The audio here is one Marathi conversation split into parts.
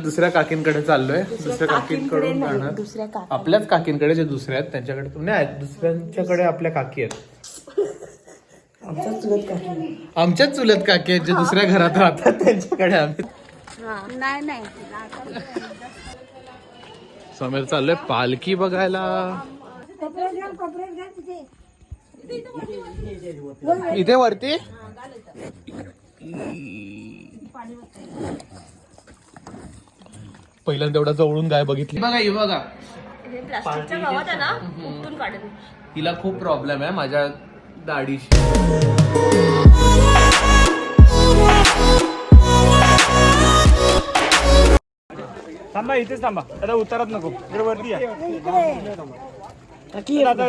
दुसऱ्या काकींकडे चाललोय. दुसऱ्या काकींकडे काकींकडून जाणार दुसऱ्या काकी. आपल्याच काकींकडे जे दुसऱ्या आहेत त्यांच्याकडे नाही दुसऱ्यांच्याकडे आपल्या काकी आहेत. आमचा चुलत काकी आमच्याच चुलत काकी आहेत जे दुसऱ्या घरात राहतात त्यांच्याकडे आम्ही. नाही नाही. समीर चाललोय पालखी बघायला. इथे वरती? पहिल्यांदा एवढा जवळून गाय बघितली. बघा ही बघा. प्लास्टिकच्या गावात आहे ना उपटून काढून तिला खूप प्रॉब्लेम आहे माझ्या दाढीशी. थांबा इथेच थांबा. आता उतरत नको. इकडे वरती या. आता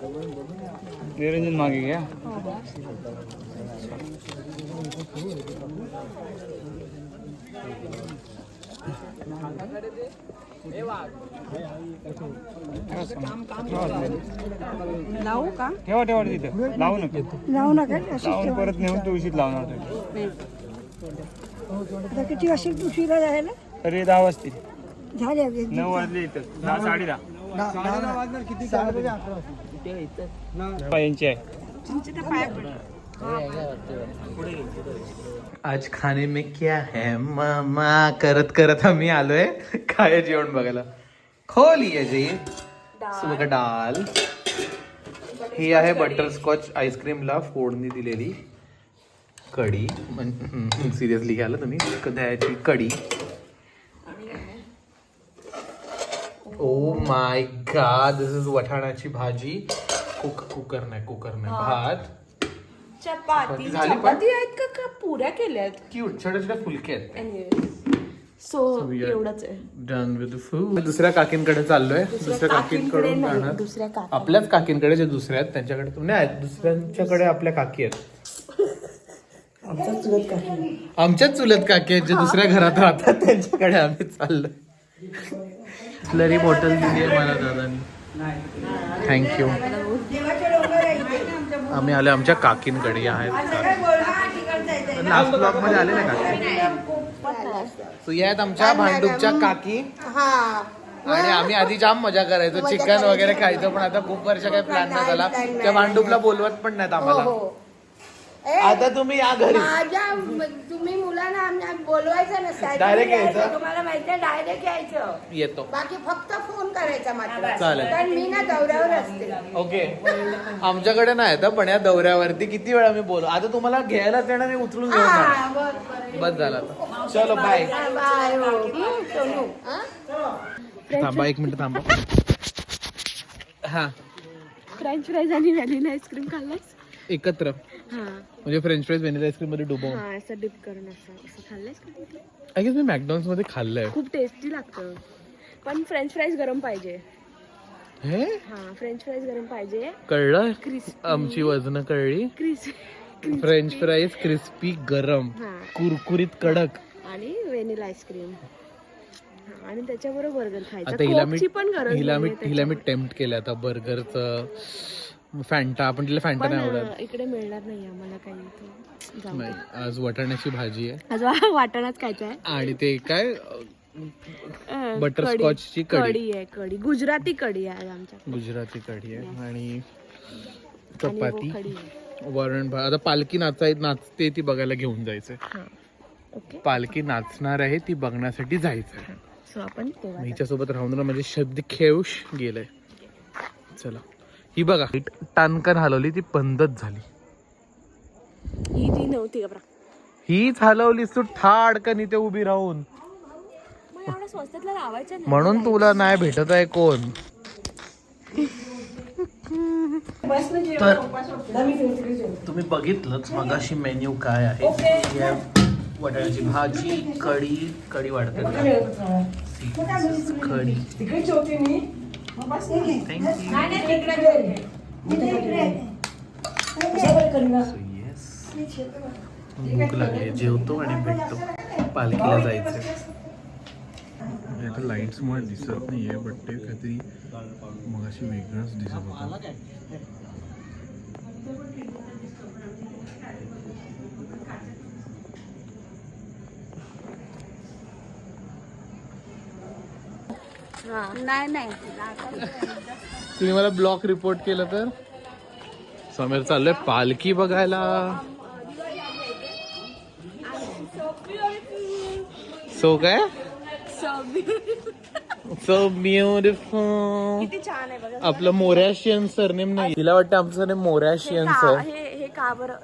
निरंजन मागे घ्या लावू का ठेवा ठेवा तिथं लावू नका लावू नका लावून परत नेऊन तुळशीत लावणार तुम्ही. आता किती वाजता उशिरा जायला तरी दहा वाजतील झाले. नऊ वाजले इथं दहा साडे दहा यांची आहे आज खाने में क्या है मामा? करत करत आम्ही आलोय काय जेवण बघायला. खोलिये जी. सुबह डाल ही आहे बटरस्कॉच आईस्क्रीमला फोडणी दिलेली. कढी. सिरियसली घ्याल तुम्ही. दह्याची कढी. Oh my God this is वठाणाची भाजी. कुक कुकर नाही कुकर नाही. भात. चपाती. झाली पण? चपाती आहेत का? का पुऱ्या केल्यात? क्यूट छोट्या छोट्या फुलके आहेत. सो we are- एवढंच आहे. डन विथ फूड दुसऱ्या काकींकडे चाललोय. दुसऱ्या काकींकडे काकींकडून नाही, जाणार दुसऱ्या काकी. आपल्याच काकींकडे जे दुसऱ्या आहेत त्यांच्याकडे नाही दुसऱ्यांच्याकडे आपल्या काकी आहेत. आमचा चुलत काकी आमच्याच चुलत काकी आहेत जे दुसऱ्या घरात राहतात त्यांच्याकडे आम्ही चाललोय. स्लरी बॉटल दिली आहे मला दादानी. थँक्यू आम्ही आलो आमच्या काकींकडे आहेत. लास्ट ब्लॉकमध्ये आले ना काकी? आहेत आमच्या भांडूपच्या काकी. आणि आम्ही आधी जाम मजा करायचो. चिकन वगैरे खायचो पण आता खूप वर्ष काही प्लॅन नाही झाला. त्या भांडूपला बोलवत पण नाहीत आम्हाला. आता तुम्ही या घरी. माझ्या तुम्ही मुलांना आम्ही बोलवायचं नसतं Direct यायचं? तुम्हाला माहिती आहे डायरेक्ट यायचं. येतो. बाकी फक्त फोन करायचा मात्र. चालेल. कारण मी ना दौऱ्यावर असते. ओके. आमच्याकडे नाही येतं पण या दौऱ्यावरती किती वेळा मी बोलू? आता तुम्हाला घ्यायला येणार आणि उचलून घेऊन जाणार. हा. बस झालं आता. चलो बाय बाय हो. हं, सोनू हं? थांबा एक मिनिट थांबा. हा. फ्रेंच फ्राईज आणि व्हॅनिला आईस्क्रीम खाल्लायस? एकत्र. म्हणजे फ्रेंच फ्राईज व्हॅनिला आईस्क्रीममध्ये डुबवून हा असं डिप करून असं. असं खाल्लंयस का तिथे आय गेस मी मॅकडॉन्समध्ये खाल्लंय. खूप टेस्टी लागतं. पण फ्रेंच फ्राईज गरम पाहिजे. हे? हा फ्रेंच फ्राईज गरम पाहिजे. कळलं? क्रिस्पी. आमची वजन कळली. क्रिस फ्रेंच फ्राईज क्रिस्पी गरम. हा. कुरकुरीत कडक. आणि व्हॅनिला आईस्क्रीम. आणि त्याच्याबरोबर बर्गर खायचा. आता हिला मी कोकची पण गरज हिला मी नाहीये हिला मी. टेम्प्ट केलं आता बर्गरचं. फॅन्टा आपण तिला फॅन्टा नाही आवडत. इकडे मिळणार नाही आम्हाला काही आज वाटाण्याची भाजी आहे. आज वाटाणाच खायचं आहे आणि ते काय अं, बटरस्कॉचची कढी. कढी आहे कढी. गुजराती कढी आहे आमच्या गुजराती कढी आहे. आणि चपाती. वरण भात. आता पालखी नाचाय नाचते ती बघायला घेऊन जायचंय. पालखी नाचणार आहे ती बघण्यासाठी जायचंय. सो आपण हिच्यासोबत राहून म्हणजे शब्द खेळूश गेलंय. चला. ही बघा ही टानकन हलवली ती बंदच झाली. ही ती नव्हती का हीच हलवली तू ठाडकन इथे उभी राहून. म्हणून तुला नाही भेटत आहे कोण. तर तुम्ही बघितलंच मगाशी मेन्यू काय आहे. या वटाण्याची भाजी कढी कढी वाढते कढी. भूक लागली जेवतो आणि भेटतो पालखीला जायचं आता लाईट्स मुळे दिसत नाहीये बट ते काहीतरी मगाशी वेगळंच दिसत होतं नाही नाही. तुम्ही मला ब्लॉक रिपोर्ट केलं तर? समीर चाललोय पालखी बघायला. सो काय? सो ब्युटिफुल किती छान आहे बघा. आपलं मोरॅशियन सरनेम नाही. तिला वाटतं आमचं सरनेम मोरॅशियनच का- आहे हे हे का बरं.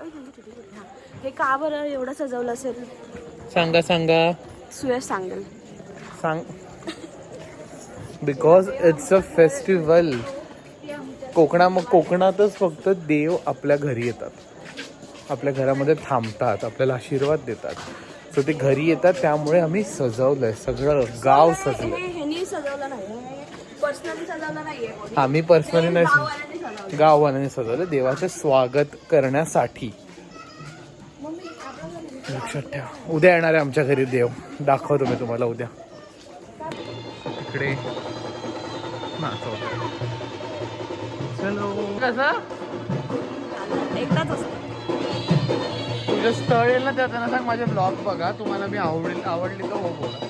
हे का बरं एवढं सजवलं असेल? सांगा सांगा. सुयश सांगेल. सांग. बिकॉज इट्स अ फेस्टिवल कोकणा मग कोकणातच फक्त देव आपल्या घरी येतात. आपल्या घरामध्ये थांबतात आपल्याला आशीर्वाद देतात. सो ते घरी येतात त्यामुळे आम्ही सजवलंय. सगळं गाव कोणी. आम्ही पर्सनली नाही गाववाल्यांनी सजवलं. देवाचे स्वागत करण्यासाठी. लक्षात ठेवा. उद्या येणार आहे आमच्या घरी देव. दाखवतो मी तुम्हाला उद्या. तिकडे कसं? एकदाच असतं. तुझं स्थळ येईल ना त्याचं सांग माझे ब्लॉग बघा. तुम्हाला मी आवडेल आवडली तर हो बोला.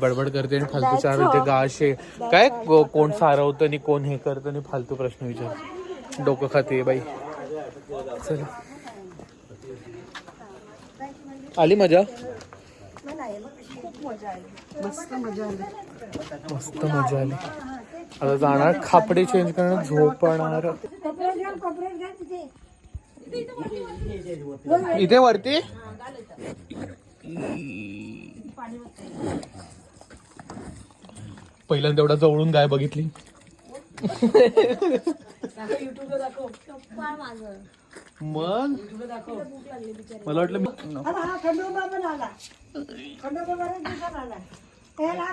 बडबड करते आणि फालतू चार होते गाशे. काय को- कोण सारवतं आणि कोण हे करतं आणि फालतू प्रश्न विचार. डोकं खाते बाई. चला. आली मजा? मस्त मजा आली. आता जाणार खापडे चेंज करणं झोपणार इथे वरती? पहिल्यांदा एवढा जवळून गाय बघितली. मग? मला वाटलं मी हा खंडोबा पण आला खंडोबा त्याला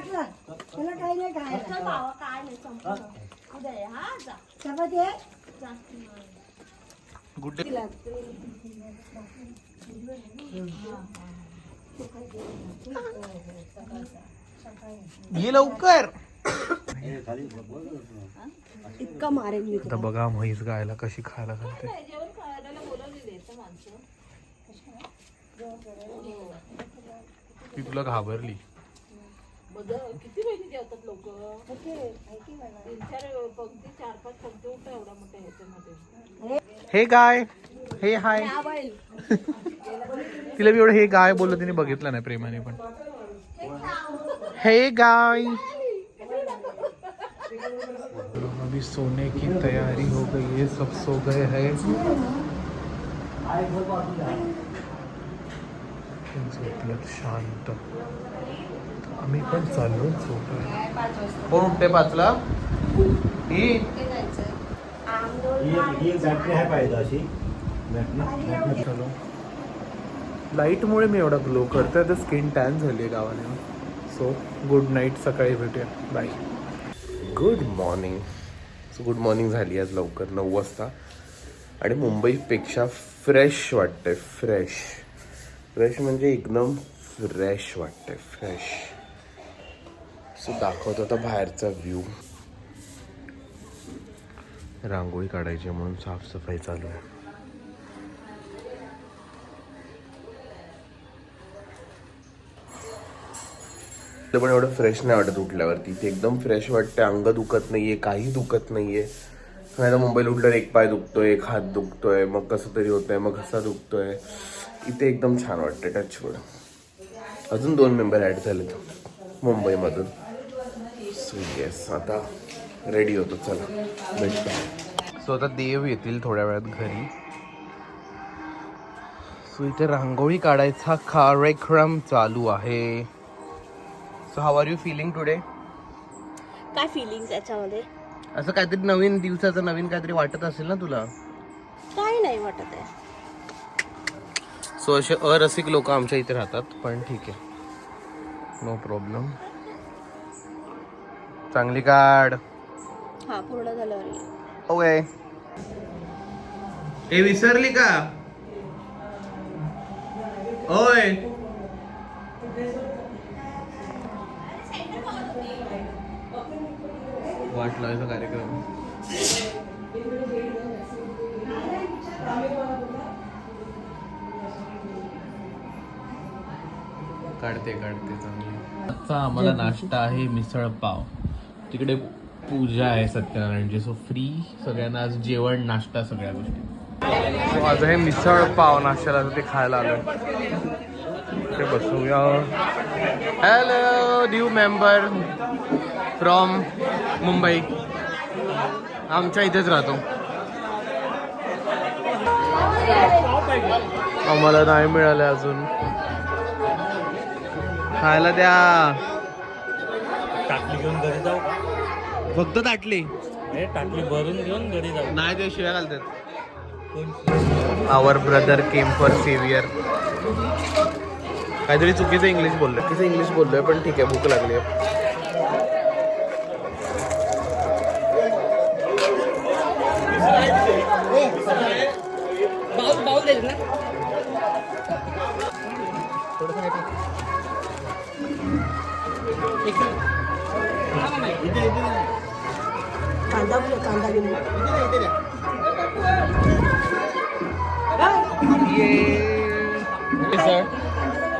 गुड डे. ये लवकर. इतका मारेल मी आता बघा म्हैस गायला कशी खायला घालते. ती तुला घाबरली. हे गाय. हे हाय. तिला मी एवढं हे गाय बोललं तिने बघितलं नाही प्रेमाने पण. हे गाय अभी सोने की तैयारी हो गई है सब सो गए हैं। शांत आम्ही पण चाललो झोपलो कोण उठते पाचला ही? लाईटमुळे मी एवढा ग्लो करतोय तर स्किन टॅन झाली आहे गावाने सो गुड नाईट सकाळी भेटूया. Bye good morning so good morning झाली आज लवकर नऊ वाजता. आणि मुंबईपेक्षा फ्रेश वाटतंय फ्रेश फ्रेश म्हणजे एकदम फ्रेश वाटतंय फ्रेश सो दाखवतो आता बाहेरचा व्ह्यू रांगोळी काढायची म्हणून साफसफाई चालू आहे. वाटतं पण एवढं फ्रेश नाही वाटत उठल्यावरती. ते एकदम फ्रेश वाटते अंग दुखत नाही आहे काही दुखत नाही आहे नाही तर मुंबईला उठल्यावर एक पाय दुखतोय एक हात दुखतोय मग कसं तरी होतंय मग घसा दुखतोय. इथे एकदम छान वाटते टचवड अजून दोन मेंबर ॲड झालेत मुंबईमधून. सो येस आता रेडी होतो चला भेटतो. सो आता देव येतील थोड्या वेळात घरी. सो इथे रांगोळी काढायचा कार्यक्रम चालू आहे. So how are you feeling today काय फिलिंग त्याच्यामध्ये असं काहीतरी नवीन दिवसाचं नवीन काहीतरी वाटत असेल ना तुला? काय नाही वाटत आहे. सो असे अरसिक लोक आमच्या इथे राहतात पण ठीक आहे. नो प्रॉब्लेम चांगली काढ. हा पूर्ण ये. ओके. हे विसरली का? ओय. वाट लावायचा कार्यक्रम. काढते काढते चांगली. आजचा आम्हाला नाश्ता आहे मिसळ पाव. तिकडे पूजा आहे सत्यनारायणची. सो फ्री सगळ्यांना आज जेवण नाश्ता सगळ्या गोष्टी. माझं हे मिसळ पाव नाश्त्याला ते खायला आलं ते बसूया. Hello new member from Mumbai. आमच्या इथेच राहतो. आम्हाला नाही मिळालं अजून. खायला द्या. टाकली घेऊन घरी जाऊ. फक्त ताटली. हे टाकली भरून घेऊन घरी जाऊ. नाही ते शिव्या घालतात. Our brother came for saviour काहीतरी चुकीचं इंग्लिश बोललोय. चुकीचं इंग्लिश बोललोय पण ठीक आहे भूक लागली कांदा बोल कांदा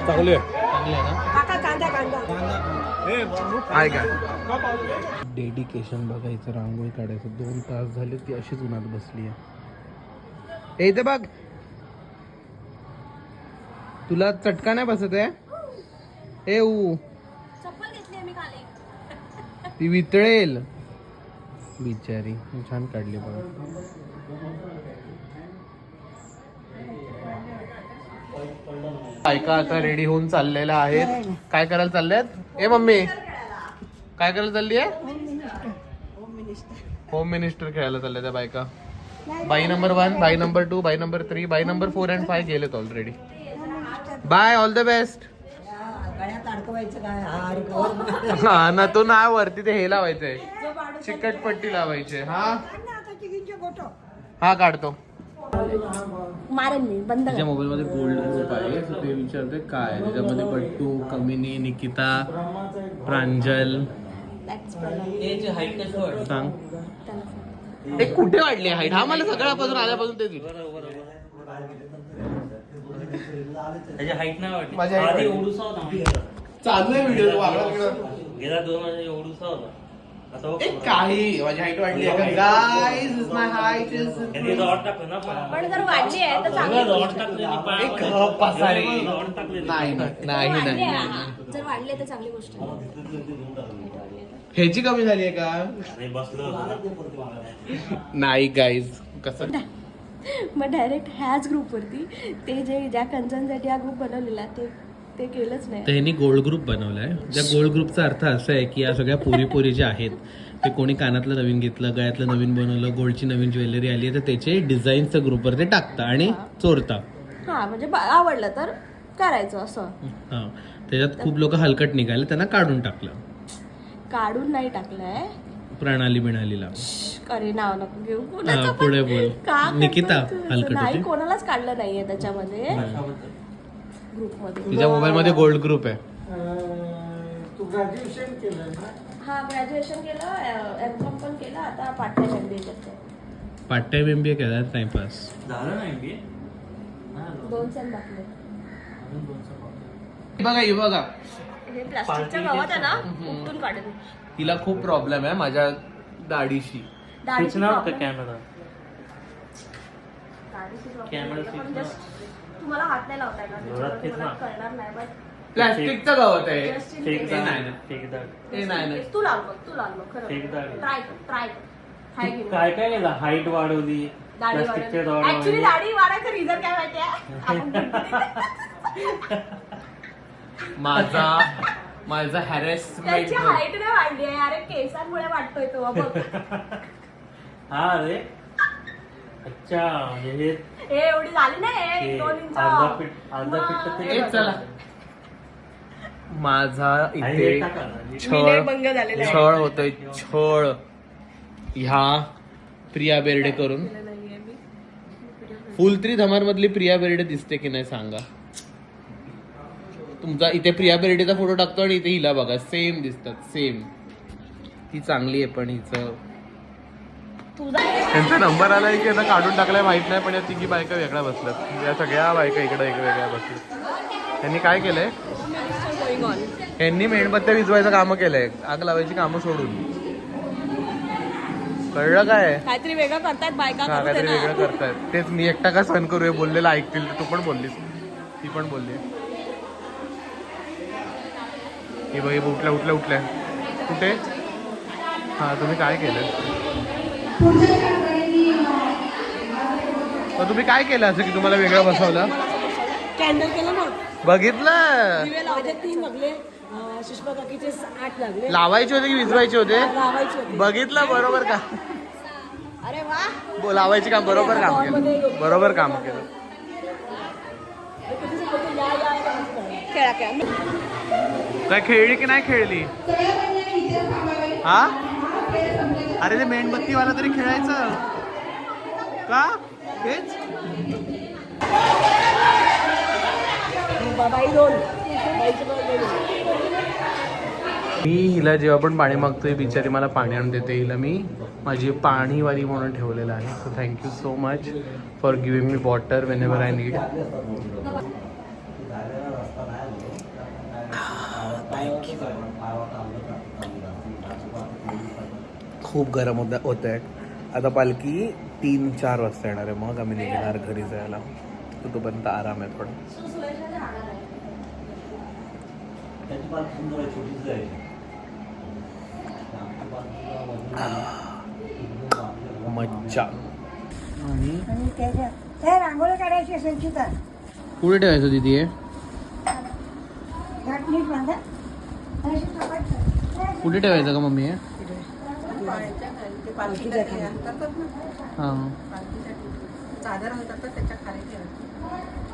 चांगली आहे. काका कांदा कांदा. आहे का? डेडिकेशन बघायचं रांगोळी काढायचं. दोन तास झाले ती अशीच उन्हात बसली आहे. इथे बघ. तुला चटका नाही बसत आहे? ए ऊ ती वितळेल. बिचारी. छान काढली बघा. बायका आता रेडी होऊन चाललेल्या आहेत. काय करायला चालल्यात? ए मम्मी. काय करायला चालली आहे होम मिनिस्टर खेळायला चालल्या त्या बायका. बाई नंबर वन बाई नंबर टू बाई नंबर थ्री बाई नंबर फोर अँड फाय गेलेत already bye all the best हा ना तो ना वरती ते हे लावायचंय. चिकटपट्टी लावायची हा? हा काढतो. मारेन मी बंद तिच्या मोबाईल मध्ये गोल्ड ग्रुप आहे so ते विचारते काय त्याच्यामध्ये पट्टू कमिनी निकिता प्रांजल. सांग. ते कुठे वाढली हाईट हा मला सगळ्यापासून आल्यापासून तेच विचार. त्याची हाईट नाही वाटली माझी height आधी वाढली. एवढूसा होता. माहिती आहे का? चालू आहे व्हिडिओ. गेल्या दोन एवढूसा होता. काही माझी हाईट वाढली आहे का guys is my height is त्यांनी रॉड टाकलं ना पायावर. पण जर वाढली आहे तर चांगली सगळं रॉड टाकले एक गप पसारे. रॉड टाकले नाही नाही नाही वाढली नाही आहे, नाही. हा. जर वाढली आहे तर चांगली गोष्ट आहे ह्याची कमी झाली आहे का नाही बसलो होतो. नाही गाईज कसं मग डायरेक्ट ह्याच ग्रुपवरती ते जे ज्या कंचनसाठी हा ग्रुप बनवलेला ते ते केलंच नाही. त्यांनी गोल्ड ग्रुप बनवलाय. त्या गोल्ड ग्रुपचा अर्थ असा आहे की या सगळ्या पोरी पोरी ज्या आहेत ते कोणी कानातलं नवीन घेतलं गळ्यातलं नवीन बनवलं गोल्डची नवीन ज्वेलरी आली तर त्याचे डिझाईनच्या ग्रुपवर ते टाकता आणि चोरता. हा म्हणजे बा- आवडलं तर करायचं असं. हा. त्याच्यात खूप लोक हलकट निघाले त्यांना काढून टाकलं. काढून नाही टाकलंय. प्रणाली बिणालीला. अरे नाव नको घेऊ. हा, पण. पुढे बोल. का करतोय निकिता तू? हलकट नाही होती. कोणालाच काढलं नाहीये त्याच्यामध्ये. ग्रुपमध्ये तिच्या मोबाईल मध्ये गोल्ड ग्रुप आहे. तू ग्रॅज्युएशन केलं ना? हा ग्रॅज्युएशन केलं एम कॉम पण केलं आता पार्ट टाइम एम बी करते. Part time M B A केला टाइमपास झालं बी दोन सेम बाकी बघा ही बघा. हे प्लास्टिकच्या गावात आहे ना उपटून काढेल तिला खूप प्रॉब्लेम आहे माझ्या दाढीशी. दाढीची शिकणार होतं problem. कॅमेरा दाढीची problem कॅमेरा पण just तुम्हाला हात नाही लावता येणार जोरात ना. कळणार नाही प्लॅस्टिकचा गावात आहे just in case. नाही. ते नाही नाही तू लाव मग खरं. ट्राय कर ट्राय कर हाय तू घेऊन. काय काय केलं हाईट वाढवली दाढी ऍक्च्युली वाढवले. दाढी वाढायचं रिझन काय माहितीये आपण माझा माझा त्याची हॅरेसमेंट हाईट नाही वाढली आहे अरे केसांमुळे वाटतोय तो बघ हा रे अच्छा म्हणजे हे हे एवढी झाली नाही हे एक दोन इंच. अर्धा फीट अर्धा फीट तर ते ए, चला. माझा आणि इथे हे टाका ना. छळ भंग झालेला आहे. छळ होतोय छळ. ह्या प्रिया बेर्डे करून. फुल थ्री धमार मधली प्रिया बेर्डे दिसते की नाही सांगा. तुमचा इथे प्रिया बेर्डेचा फोटो टाकतो आणि इथे हिला बघा. सेम दिसतात सेम. ती चांगली आहे पण हिचं. त्यांचा नंबर आलाय की आता काढून टाकलाय माहीत नाही पण या तिघी बायका वेगळ्या बसल्यात. या सगळ्या बायका इकडे एक वेगळ्या बसल्यात. त्यांनी काय केलंय? यांनी मेणबत्त्या विजवायचं काम केलंय. आग लावायची कामं सोडून. कळलं काय? काहीतरी वेगळं करतायत बायका हा करू दे काहीतरी ना. वेगळं करतायत. तेच मी एकटा का सहन करू हे बोललेलं ऐकतील तू पण बोललीस. ती पण बोलली हे बघ उठल्या उठल्या उठल्या. कुठे? हा तुम्ही काय केलं मग तुम्ही काय केलं असं की तुम्हाला वेगळं बसवलं? कॅन्डल केलं ना बघितलं? दिवे लावायचे तीन लागले अं, सुषमा काकीचे आठ लागले. लावायचे होते की विजवायचे होते? लावायचे होते. बघितलं बरोबर का? अरे वा. बो- लावायचे काम बरोबर काम केलं. बरोबर काम केलं. कधीच बोलतो, या या या असं करायचं. खेळा खेळा. काय खेळली की नाही खेळली? हा? अरे ते मेणबत्तीवाला तरी खेळायचं. का? हेच? दोन. मी हिला जेव्हा पण पाणी मागतोय बिचारी मला पाणी आणून देते. हिला मी माझी पाणीवाली म्हणून ठेवलेलं आहे. So thank you so much for giving me water whenever I need खूप गरम होत होत आहे आता पालखी तीन चार वाजता येणार आहे मग. आम्ही निघणार घरी जायला. तर तोपर्यंत आराम आहे थोडा. मज्जा. रांगोळी काढायची संचिता कुठे ठेवायचं दिदी. कुठे ठेवायचं का मम्मी हे पालखीच्या खाली. हां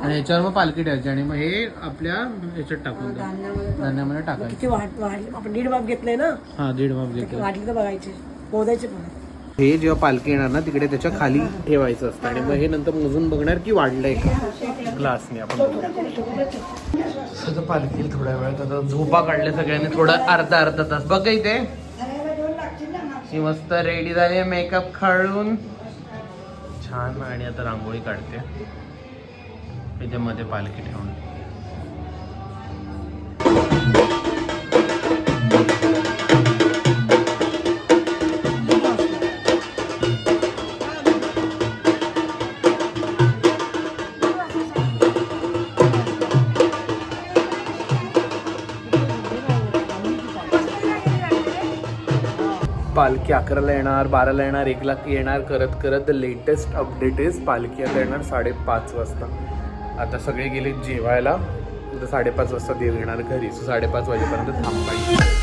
आणि याच्यावर मग पालखी ठेवायची आणि मग हे आपल्या ह्याच्यात टाकून. धान्यामध्ये टाकायचं. किती वाट वाढली आपण दीड बाप घेतलंय ना? हा दीड माप घेतो वाटली तर बघायचे. मोदायचे पण. हे जेव्हा पालखी येणार ना तिकडे त्याच्याखाली ठेवायचं असतं. आणि मग हे नंतर मोजून बघणार की वाढलंय का. ग्लासने आपण आता पालखीला थोड्या वेळात आता झोपा काढल्या सगळ्यांनी थोडं अर्धा अर्धा तास. बघ इथे. ती मस्त रेडी झाली मेकअप खाळून छान आणि आता रांगोळी काढते. त्याच्यामध्ये पालखी ठेवून. पालखी अकराला येणार बाराला येणार एकला येणार करत करत द लेटेस्ट अपडेट इज पालखी आता येणार साडेपाच वाजता. आता सगळे गेले जेवायला. तर साडेपाच वाजता देव येणार घरी. सो साडेपाच वाजेपर्यंत थांबायचं.